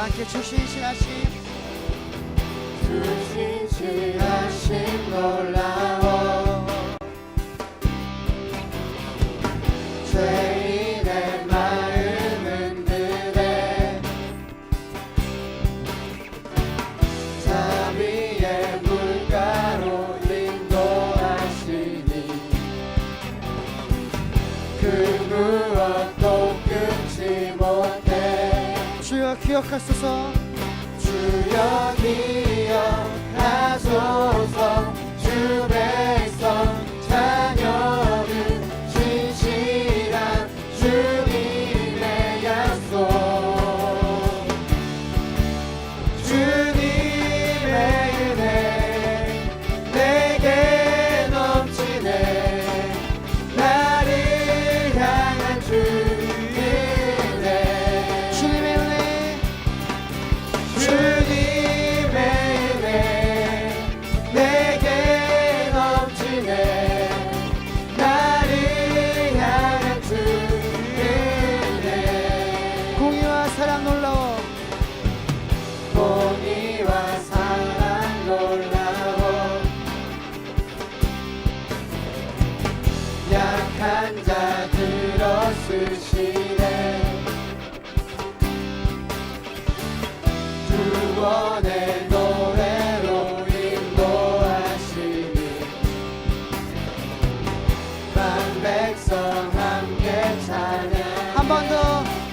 함께 주신 신하심 주신 신하신 놀라 축복하소서.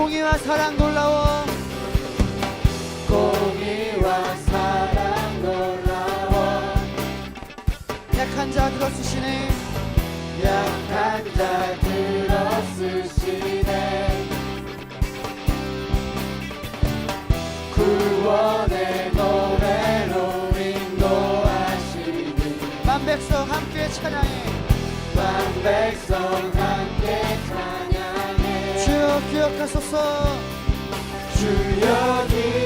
공의와 사랑 놀라워. 공의와 사랑 놀라워. 약한 자 들어쓰시네. 약한 자 들어쓰시네. 구원의 노래로 인도하시니. 만백성 함께 찬양해. 만백성 함께 찬양 기억하소서. 주여 기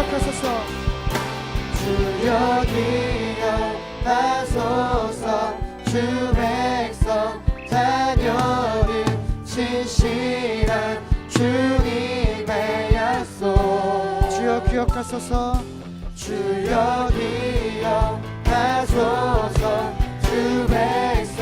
기억하소서. 주 여기 하소서 주 백성 자녀이 진실한 주님의 약속 주여 기억하소서. 주여 기억하소서 주 백성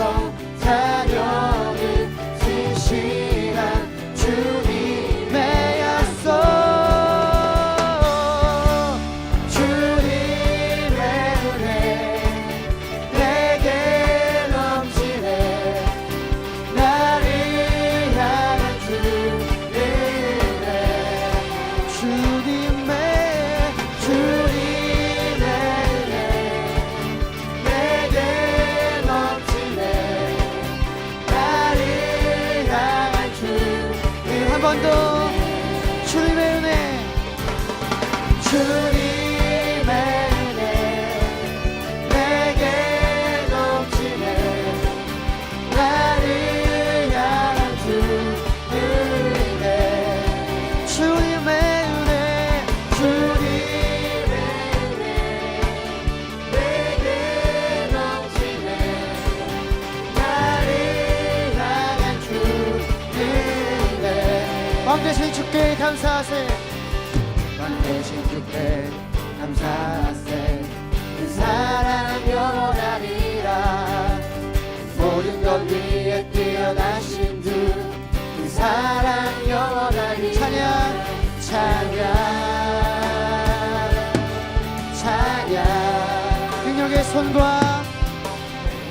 손과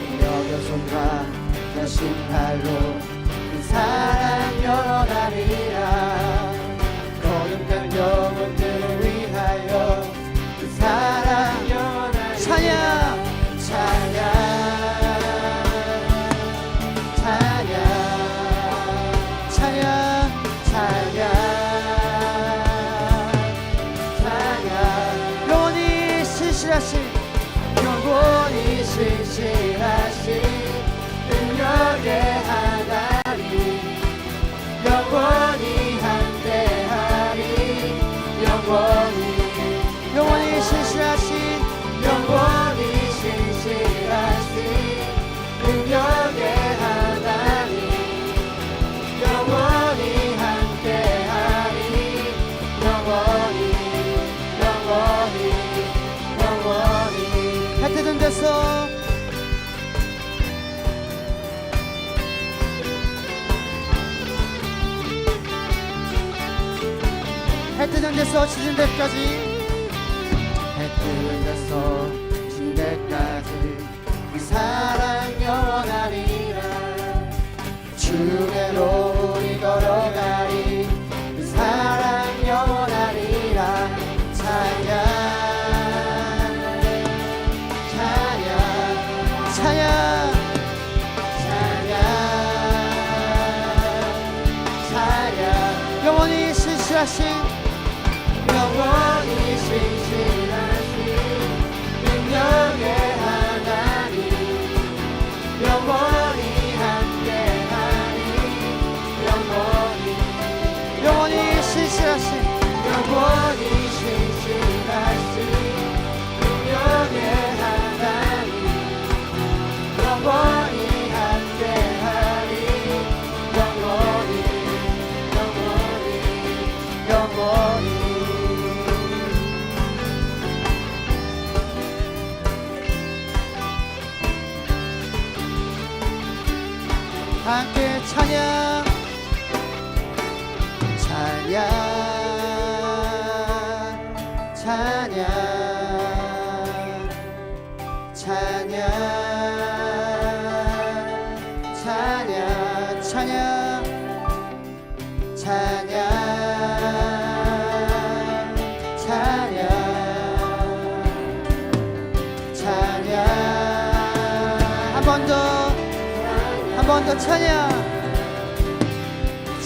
능력의 손과 여신 팔로 그 사랑 영원하리라 거듭난 영혼들을 위하여 그 사랑 영원하리라 찬양 찬양 찬양 찬양 찬양 찬양 영원히 신실하신 능력이 실시하신 능력의 혜태된 데서 지진 데까지. 해 뜨는 데서 진 데까지. 그 사랑 영원하리라 주대로 찬양 찬양 찬양 찬양 찬양 찬양 찬양 찬양 찬양 한 번 더. 한 번 더 찬양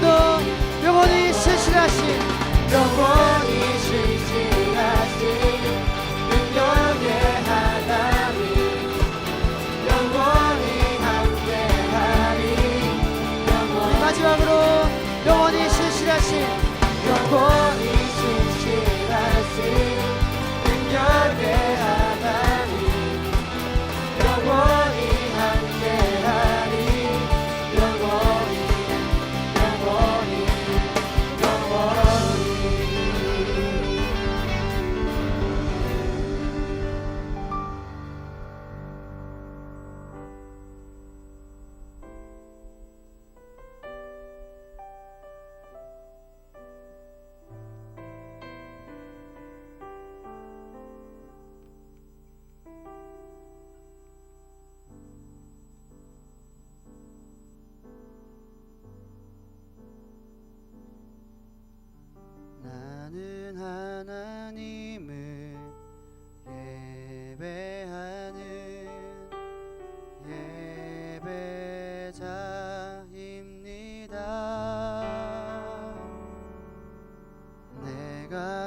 더 영원히 신실하신 영원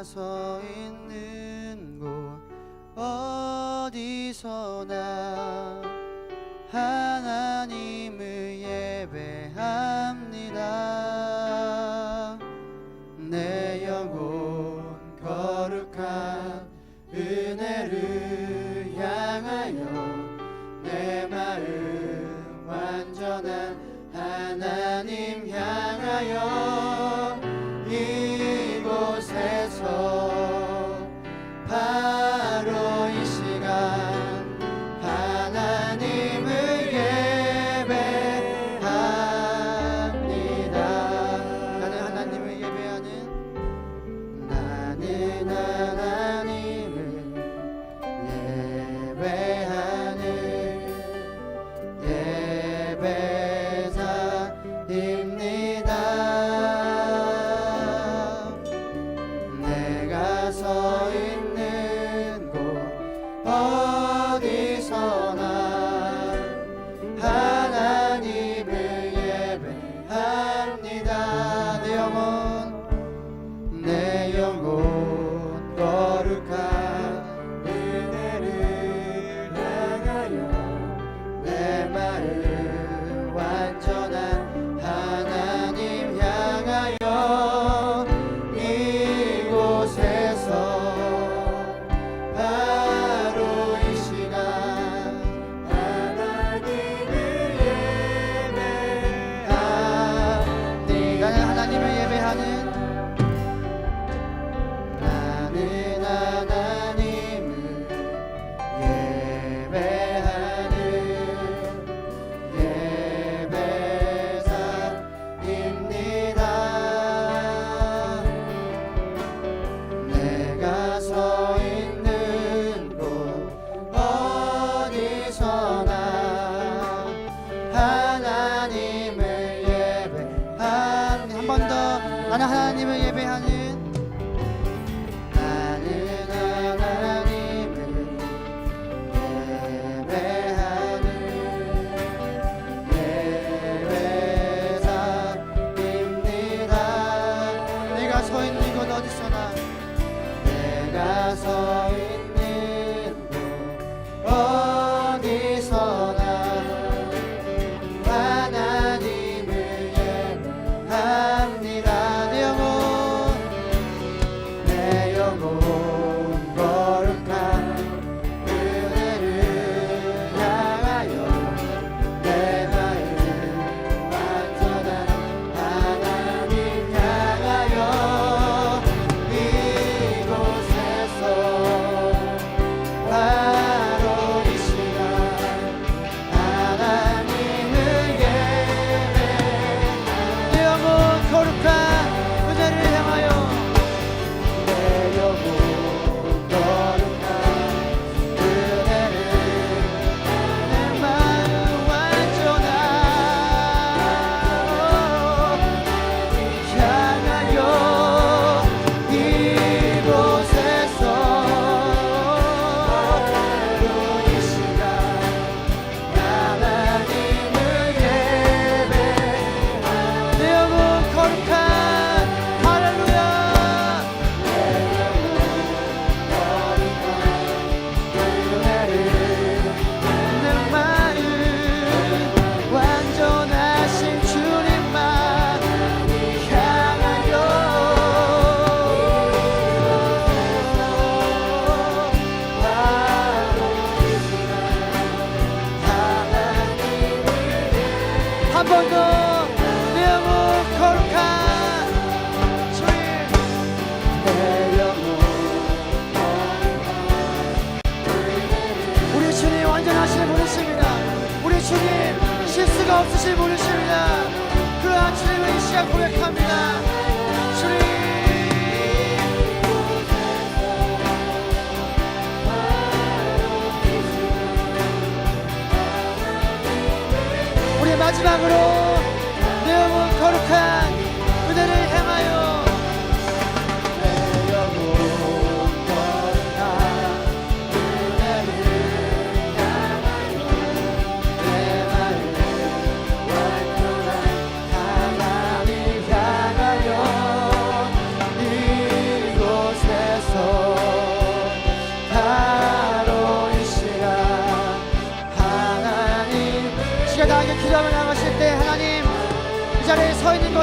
서 있는 곳 어디서나 없으신 분이십니다. 그 하나님을 이 시간 고백합니다. 주님. 마지막으로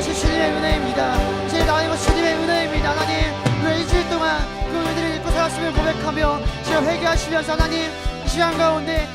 것이 주님의 은혜입니다. 이제 나가는 것이 주님의 은혜입니다. 하나님, 우리 일주일 동안 그 은혜들을 잊고 살았음을 고백하며 지금 회개하시면서 하나님, 이 시간 가운데